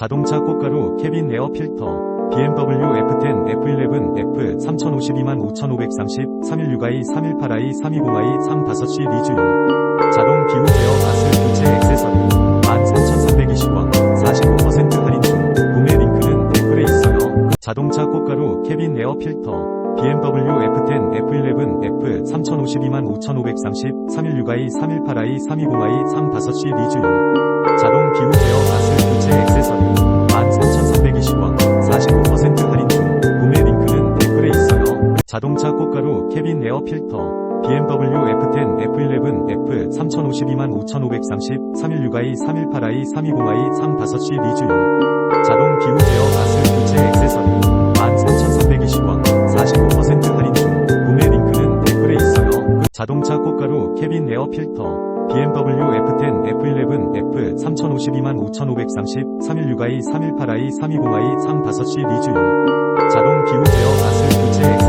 자동차 꽃가루 캐빈 에어 필터 BMW F10, F11, F 3052만 5530, 316i, 318i, 320i, 35C 리즈용 자동 기후 제어 가스 교체 액세서리 13,320원 45% 할인 중 구매 링크는 댓글에 있어요. 자동차 꽃가루 캐빈 에어 필터 BMW F10, F11, F 3052만 5530, 316i, 318i, 320i, 35C 리즈용 자동 기후 자동차 꽃가루 캐빈 에어 필터 BMW F10, F11, F 3052만 5530, 316i, 318i, 320i, 35C 리즈용. 자동 기후 제어 가스 교체 액세서리 13,320원 45% 할인 중. 구매 링크는 댓글에 있어요. 자동차 꽃가루 캐빈 에어 필터 BMW F10, F11, F 3052만 5530, 316i, 318i, 320i, 35C 리즈용. 자동